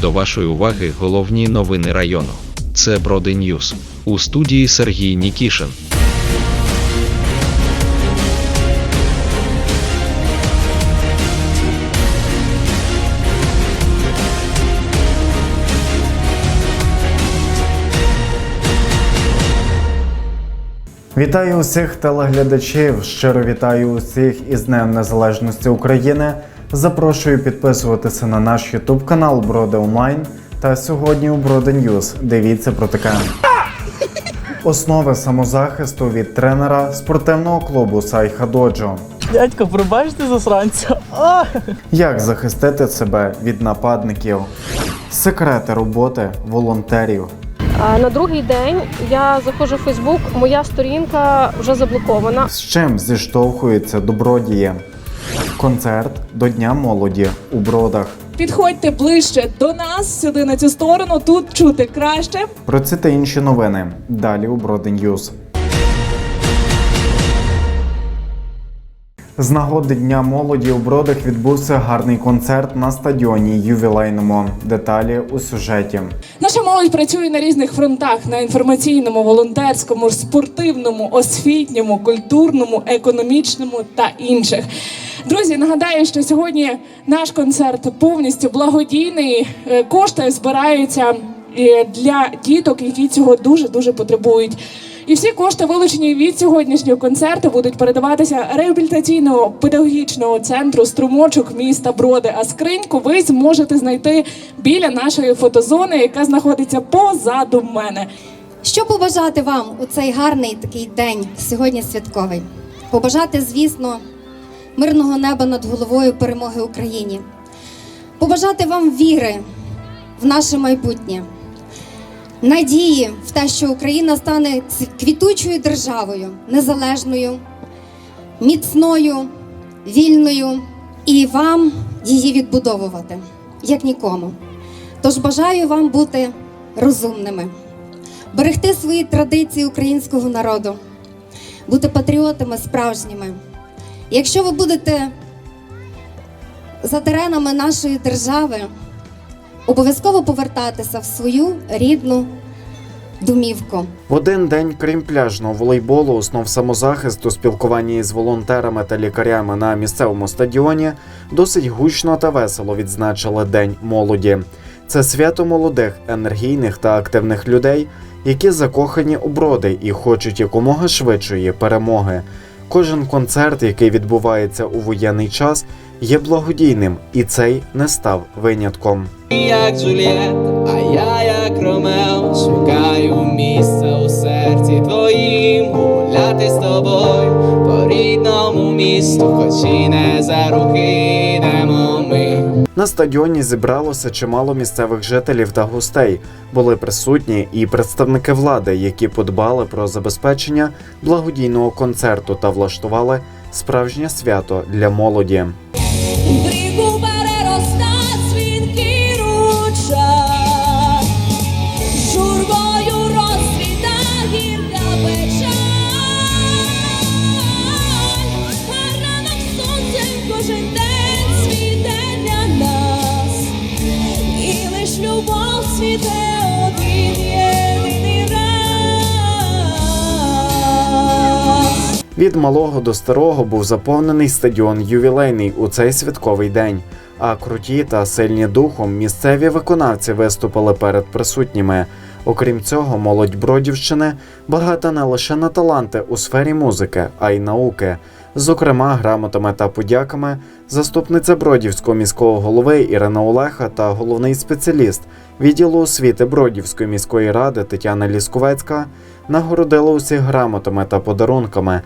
До вашої уваги головні новини району. Це Броди Ньюс. У студії Сергій Нікішин. Вітаю усіх телеглядачів. Щиро вітаю усіх із Днем Незалежності України. Запрошую підписуватися на наш YouTube канал Броди Онлайн. Та сьогодні у Броди Ньюз дивіться про таке. Основи самозахисту від тренера спортивного клубу Сайха Доджо. Дядько, пробачте засранця. А! Як захистити себе від нападників? Секрети роботи волонтерів. А На другий день я заходжу в Фейсбук, моя сторінка вже заблокована. З чим зіштовхуються добродії? Концерт до Дня молоді у бродах. Підходьте ближче до нас сюди на цю сторону. Тут чути краще. Про це та інші новини далі у Броди Ньюз. З нагоди Дня молоді у Бродах відбувся гарний концерт на стадіоні ювілейному. Деталі у сюжеті. Наша молодь працює на різних фронтах: на інформаційному, волонтерському, спортивному, освітньому, культурному, економічному та інших. Друзі, нагадаю, що сьогодні наш концерт повністю благодійний. Е, Кошти збираються е, для діток, які цього дуже дуже потребують. І всі кошти, вилучені від сьогоднішнього концерту, будуть передаватися реабілітаційного педагогічного центру струмочок міста Броди. А скриньку ви зможете знайти біля нашої фотозони, яка знаходиться позаду мене. Що побажати вам у цей гарний такий день, сьогодні святковий? Побажати, звісно, мирного неба над головою перемоги Україні. Побажати вам віри в наше майбутнє, надії в те, що Україна стане квітучою державою, незалежною, міцною, вільною і вам її відбудовувати, як нікому. Тож бажаю вам бути розумними берегти свої традиції українського народу, бути патріотами справжніми. Якщо ви будете за теренами нашої держави, обов'язково повертатися в свою рідну домівку. В один день, крім пляжного волейболу, основ самозахисту, спілкування із волонтерами та лікарями на місцевому стадіоні досить гучно та весело відзначили День молоді. Це свято молодих, енергійних та активних людей, які закохані у броди і хочуть якомога швидшої перемоги. Кожен концерт, який відбувається у воєнний час, є благодійним, і цей не став винятком. як Джульєт, а я як Ромео Шукаю місце у серці твоїм Гуляти з тобою по рідному місту Хоч і не за руки йдемо На стадіоні зібралося чимало місцевих жителів та гостей. Були присутні і представники влади, які подбали про забезпечення благодійного концерту та влаштували справжнє свято для молоді. Від малого до старого був заповнений стадіон ювілейний у цей святковий день. А круті та сильні духом місцеві виконавці виступили перед присутніми. Окрім цього, молодь Бродівщини багата не лише на таланти у сфері музики, а й науки. Зокрема, грамотами та подяками заступниця Бродівського міського голови Ірина Олеха та головний спеціаліст відділу освіти Бродівської міської ради Тетяна Лісковецька нагородила усіх грамотами та подарунками.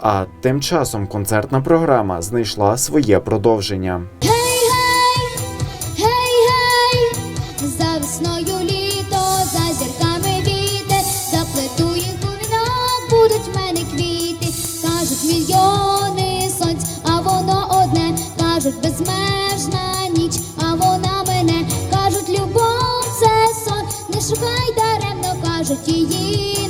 А тим часом концертна програма знайшла своє продовження. Гей, гей, гей, гей, за весною літо, за зірками вітер, заплету їх у будуть мене квіти. Кажуть мільйони сонць, а воно одне. Кажуть безмежна ніч, а вона мене. Кажуть, любов це сон, не шукай даремно, кажуть, її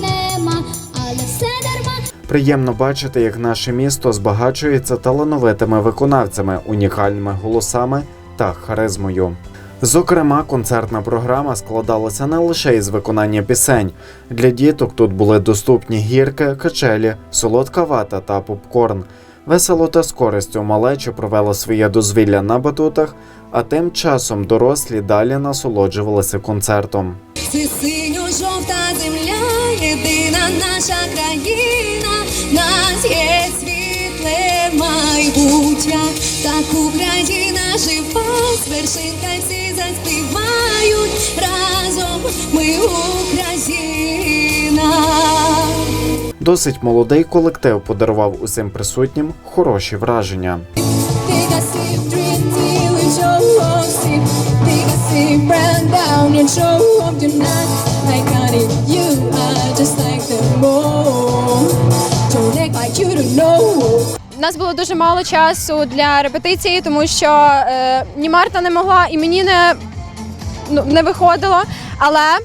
Приємно бачити, як наше місто збагачується талановитими виконавцями, унікальними голосами та харизмою. Зокрема, концертна програма складалася не лише із виконання пісень. Для діток тут були доступні гірки, качелі, солодка вата та попкорн. Весело та з користю малечі провели своє дозвілля на батутах, а тим часом дорослі далі насолоджувалися концертом. Це синьо-жовта земля, єдина наша країна, нас є світле майбуття, так Україна жива, з вершинка всі заспівають разом. Ми Україна. Досить молодий колектив подарував усім присутнім хороші враження. It, you are just like the moon. Know. У нас було дуже мало часу для репетиції, тому що е, ні Марта не могла, і мені не, ну, не виходило. Але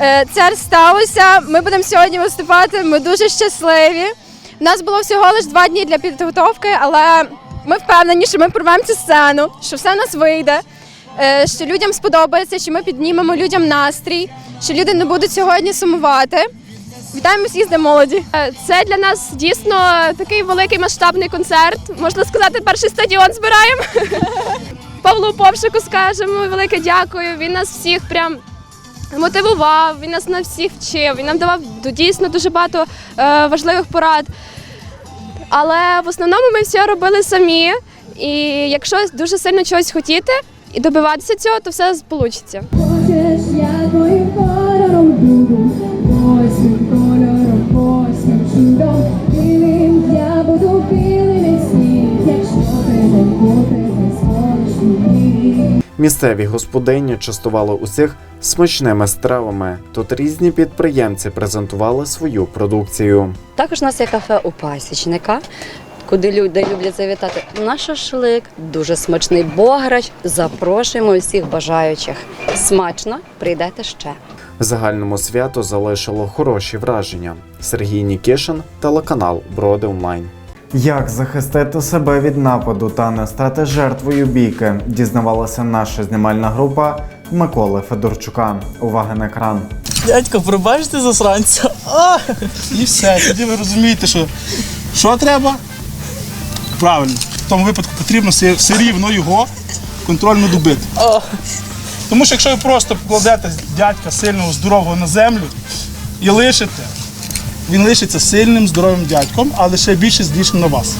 е, це сталося. Ми будемо сьогодні виступати. Ми дуже щасливі. У нас було всього лише два дні для підготовки, але ми впевнені, що ми порвемо цю сцену, що все в нас вийде, е, що людям сподобається, що ми піднімемо людям настрій, що люди не будуть сьогодні сумувати. Вітаємо всіх з молоді. Е, Це для нас дійсно такий великий масштабний концерт. Можна сказати, перший стадіон збираємо. Павлу Повшику скажемо велике дякую. Він нас всіх прям мотивував, він нас на всіх вчив. Він нам давав дійсно дуже багато е, важливих порад. Але в основному ми все робили самі. І якщо дуже сильно чогось хотіти і добиватися цього, то все вийде. Буду сніг, якщо буде. Місцеві господині частували усіх смачними стравами. Тут різні підприємці презентували свою продукцію. Також у нас є кафе у пасічника, куди люди люблять завітати на шашлик, дуже смачний бограч. Запрошуємо усіх бажаючих. Смачно прийдете ще. Загальному свято залишило хороші враження. Сергій Нікішин, телеканал Броди Онлайн. Як захистити себе від нападу та не стати жертвою бійки, дізнавалася наша знімальна група Миколи Федорчука. Увага на екран. Дядько, пробачте засранця. А! І все. Тоді ви розумієте, що, що треба? Правильно. В тому випадку потрібно все, все рівно його контрольно добити. Тому що якщо ви просто покладете дядька сильного, здорового на землю і лишите, він лишиться сильним, здоровим дядьком, але ще більше злішим на вас.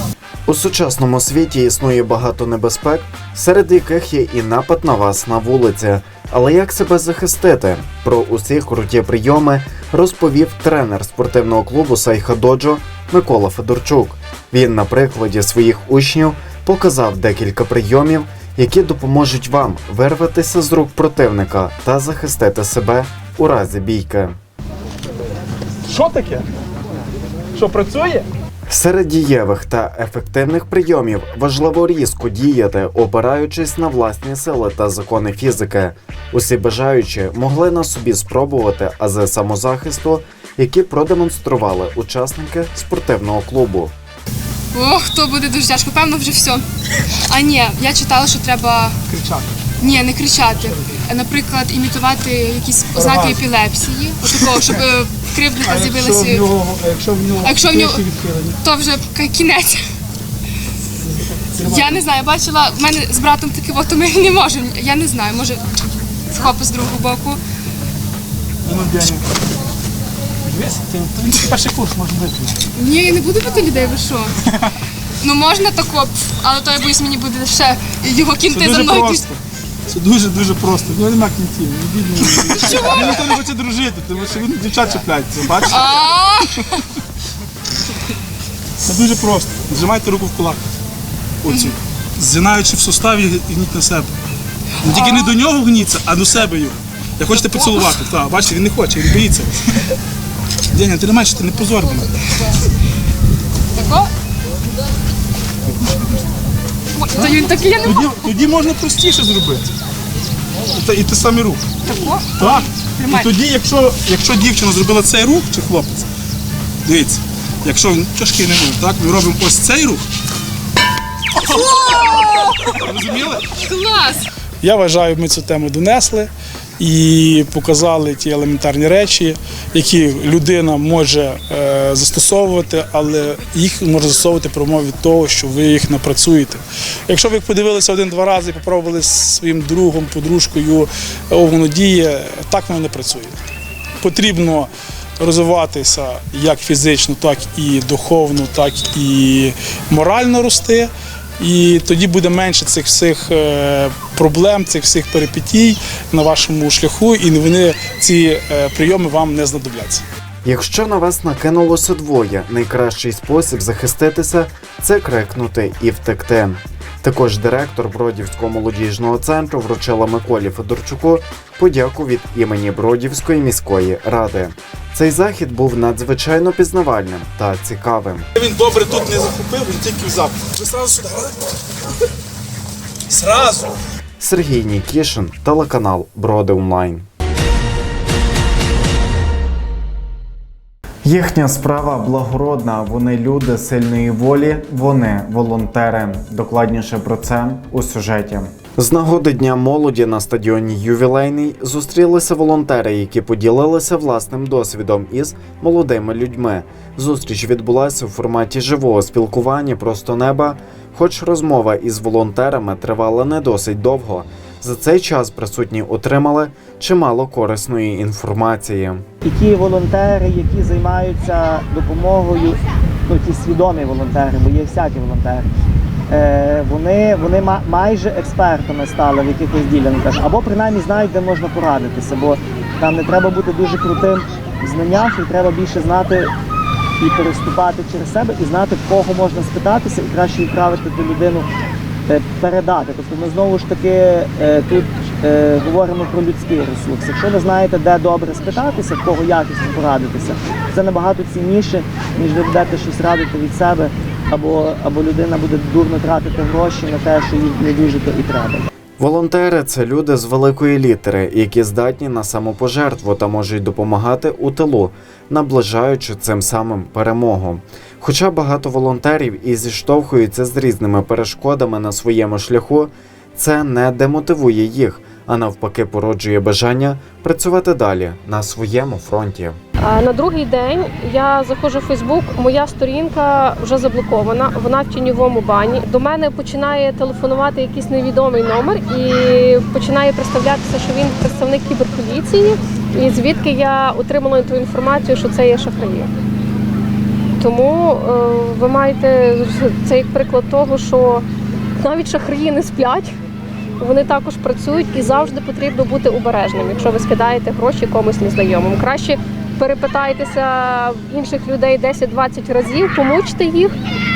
У сучасному світі існує багато небезпек, серед яких є і напад на вас на вулиці. Але як себе захистити? Про усі круті прийоми розповів тренер спортивного клубу Сайха Доджо Микола Федорчук. Він на прикладі своїх учнів показав декілька прийомів, які допоможуть вам вирватися з рук противника та захистити себе у разі бійки. Що таке? Що працює? Серед дієвих та ефективних прийомів важливо різко діяти, опираючись на власні сили та закони фізики. Усі бажаючі могли на собі спробувати ази самозахисту, які продемонстрували учасники спортивного клубу. Ох, то буде дуже тяжко, певно, вже все. А ні, я читала, що треба Кричати. ні, не кричати. Наприклад, імітувати якісь ознаки епілепсії, отакого, щоб е, в кривдника якщо в з'явилися, нього, а якщо в нього А якщо в нього- відхилені? то вже к- кінець. Я не знаю, бачила, в мене з братом таке, от, то ми не можемо. Я не знаю, може схопи з другого боку. Ну, ти, то він тільки перший курс може бути. Ні, я не буду бити людей, ви що? Ну можна тако, але то я боюсь, мені буде ще його кінти за мною. просто. Це дуже дуже просто. Нього нема кінців. Він бідний. Чого? Він ніхто не хоче дружити, тому що він дівчат чіпляється. Бачиш? А, Це дуже просто. Зжимайте руку в кулак. Оцю. Згинаючи в суставі, гніть на себе. Ну тільки не до нього гніться, а до себе його. Я хочете поцілувати. Так, бачите, він не хоче, він боїться. Деня, ти не маєш, ти не позор мене. тако. Ой, Та він такий, я не можу. Тоді, тоді можна простіше зробити. Та, і ти самі рух. Тако. Так. Тримай. І тоді, якщо, якщо дівчина зробила цей рух, чи хлопець, дивіться, якщо він тяжкий не може, так, ми робимо ось цей рух. Розуміли? Клас! Я вважаю, ми цю тему донесли і показали ті елементарні речі, які людина може е, застосовувати, але їх може застосовувати при умові того, що ви їх напрацюєте. Якщо ви подивилися один-два рази і попробували з своїм другом, подружкою, о, воно діє, так воно не працює. Потрібно розвиватися як фізично, так і духовно, так і морально рости. І тоді буде менше цих всіх е, проблем, цих всіх перипетій на вашому шляху, і вони ці е, прийоми вам не знадобляться. Якщо на вас накинулося двоє, найкращий спосіб захиститися це крикнути і втекти. Також директор Бродівського молодіжного центру вручила Миколі Федорчуку подяку від імені Бродівської міської ради. Цей захід був надзвичайно пізнавальним та цікавим. Він добре тут не захопив, він тільки взяв. Ви сразу сюди. Сразу. Сергій Нікішин, телеканал Броди Онлайн. Їхня справа благородна. Вони люди сильної волі. Вони волонтери. Докладніше про це у сюжеті. З нагоди Дня молоді на стадіоні Ювілейний зустрілися волонтери, які поділилися власним досвідом із молодими людьми. Зустріч відбулася у форматі живого спілкування просто неба. Хоч розмова із волонтерами тривала не досить довго. За цей час присутні отримали чимало корисної інформації. І ті волонтери, які займаються допомогою, ну ті свідомі волонтери, бо є всякі волонтери. Е, вони вони майже експертами стали в якихось ділянках, або принаймні знають, де можна порадитися, бо там не треба бути дуже крутим в знаннях, і треба більше знати і переступати через себе, і знати, в кого можна спитатися, і краще відправити ту людину передати. Тобто ми знову ж таки е, тут е, говоримо про людський ресурс. Якщо ви знаєте, де добре спитатися, в кого якісно порадитися, це набагато цінніше, ніж ви будете щось радити від себе, або, або людина буде дурно тратити гроші на те, що їй не дуже то і треба. Волонтери це люди з великої літери, які здатні на самопожертву та можуть допомагати у тилу, наближаючи цим самим перемогу. Хоча багато волонтерів і зіштовхуються з різними перешкодами на своєму шляху, це не демотивує їх, а навпаки породжує бажання працювати далі на своєму фронті. На другий день я заходжу в Фейсбук. Моя сторінка вже заблокована. Вона в тіньовому бані. До мене починає телефонувати якийсь невідомий номер і починає представлятися, що він представник кіберполіції. І звідки я отримала ту інформацію, що це є шахраї. Тому е, ви маєте це як приклад того, що навіть шахраї не сплять. Вони також працюють і завжди потрібно бути обережним, якщо ви скидаєте гроші комусь незнайомому. Краще перепитайтеся інших людей 10-20 разів, помучте їх,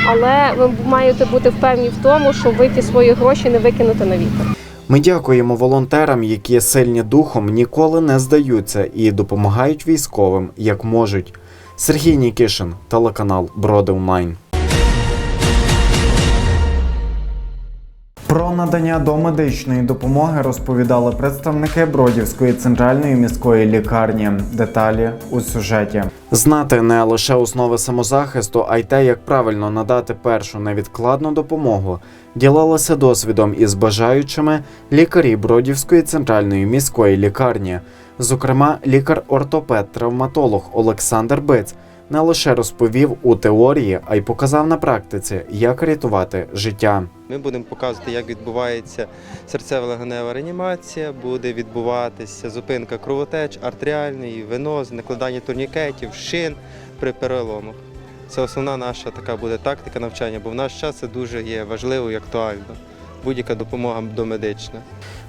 але ви маєте бути впевнені в тому, що ви ті свої гроші не викинете на вітер. Ми дякуємо волонтерам, які сильні духом ніколи не здаються і допомагають військовим як можуть. Сергій Нікішин, телеканал Броди Онлайн. Про надання домедичної допомоги розповідали представники Бродівської центральної міської лікарні. Деталі у сюжеті. Знати не лише основи самозахисту, а й те, як правильно надати першу невідкладну допомогу, ділилися досвідом із бажаючими лікарі Бродівської центральної міської лікарні. Зокрема, лікар-ортопед-травматолог Олександр Биць не лише розповів у теорії, а й показав на практиці, як рятувати життя. Ми будемо показувати, як відбувається серцево-легенева реанімація, буде відбуватися зупинка кровотеч, артеріальної, веноз, накладання турнікетів, шин при переломах. Це основна наша така буде тактика навчання, бо в наш час це дуже є важливо і актуально. Будь-яка допомога домедична.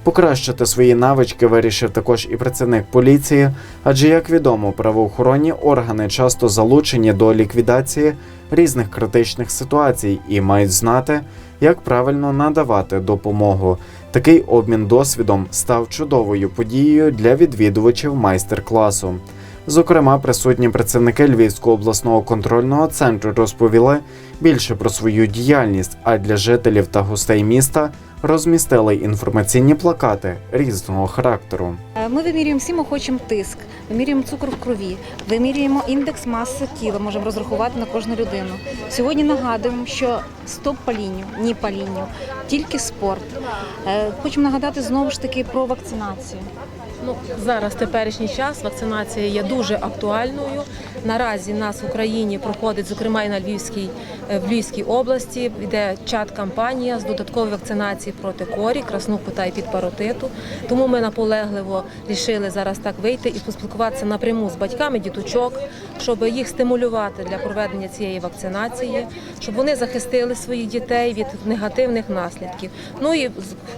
Покращити свої навички вирішив також і працівник поліції, адже, як відомо, правоохоронні органи часто залучені до ліквідації різних критичних ситуацій і мають знати, як правильно надавати допомогу. Такий обмін досвідом став чудовою подією для відвідувачів майстер-класу. Зокрема, присутні працівники Львівського обласного контрольного центру розповіли більше про свою діяльність, а для жителів та гостей міста розмістили інформаційні плакати різного характеру. Е, Ми вимірюємо всім охочим тиск, вимірюємо цукор в крові, вимірюємо індекс маси тіла, можемо розрахувати на кожну людину. Сьогодні нагадуємо, що стоп палінню, ні палінню, тільки спорт. Е, Хочемо нагадати знову ж таки про вакцинацію. Ну, зараз теперішній час вакцинація є дуже актуальною. Наразі нас в Україні проходить, зокрема і на Львівській е, в Львівській області. Йде чат-кампанія з додаткової вакцинації проти корі, краснуху та епідпаротиту. Тому ми наполегливо рішили зараз так вийти і поспілкуватися напряму з батьками діточок, щоб їх стимулювати для проведення цієї вакцинації, щоб вони захистили своїх дітей від негативних наслідків. Ну і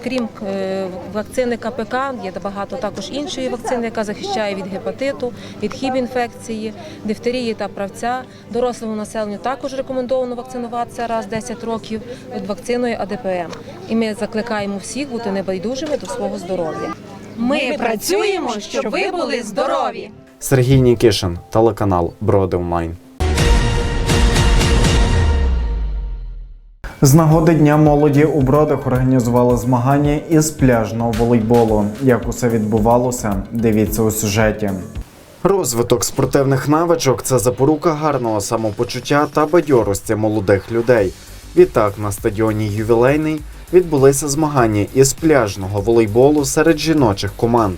крім е, вакцини КПК, є багато також іншої вакцини, яка захищає від гепатиту, від хіб-інфекції, дифтерії та правця. Дорослому населенню також рекомендовано вакцинуватися раз в 10 років від вакциною АДПМ. І ми закликаємо всіх бути небайдужими до свого здоров'я. Ми працюємо, щоб ви були здорові. Сергій Нікішин, телеканал Броди Онлайн. З нагоди Дня молоді у Бродах організували змагання із пляжного волейболу. Як усе відбувалося, дивіться у сюжеті. Розвиток спортивних навичок це запорука гарного самопочуття та бадьорості молодих людей. Відтак на стадіоні ювілейний відбулися змагання із пляжного волейболу серед жіночих команд.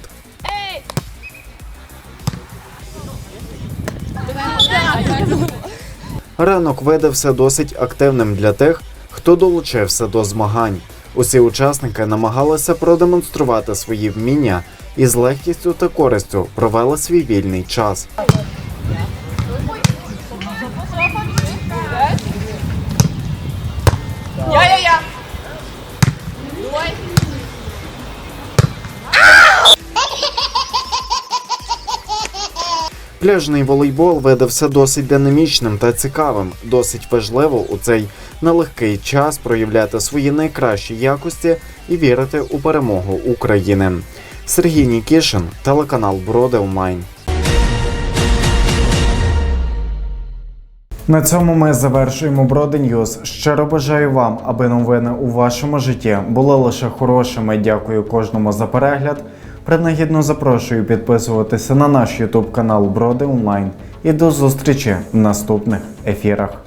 Ранок видався досить активним для тих, хто долучився до змагань. Усі учасники намагалися продемонструвати свої вміння і з легкістю та користю провели свій вільний час. Пляжний волейбол видався досить динамічним та цікавим. Досить важливо у цей нелегкий час проявляти свої найкращі якості і вірити у перемогу України. Сергій Нікішин, телеканал Броди Онлайн. На цьому ми завершуємо Броди Ньюз. Щиро бажаю вам, аби новини у вашому житті були лише хорошими. Дякую кожному за перегляд. Принагідно запрошую підписуватися на наш YouTube канал Броди Онлайн і до зустрічі в наступних ефірах.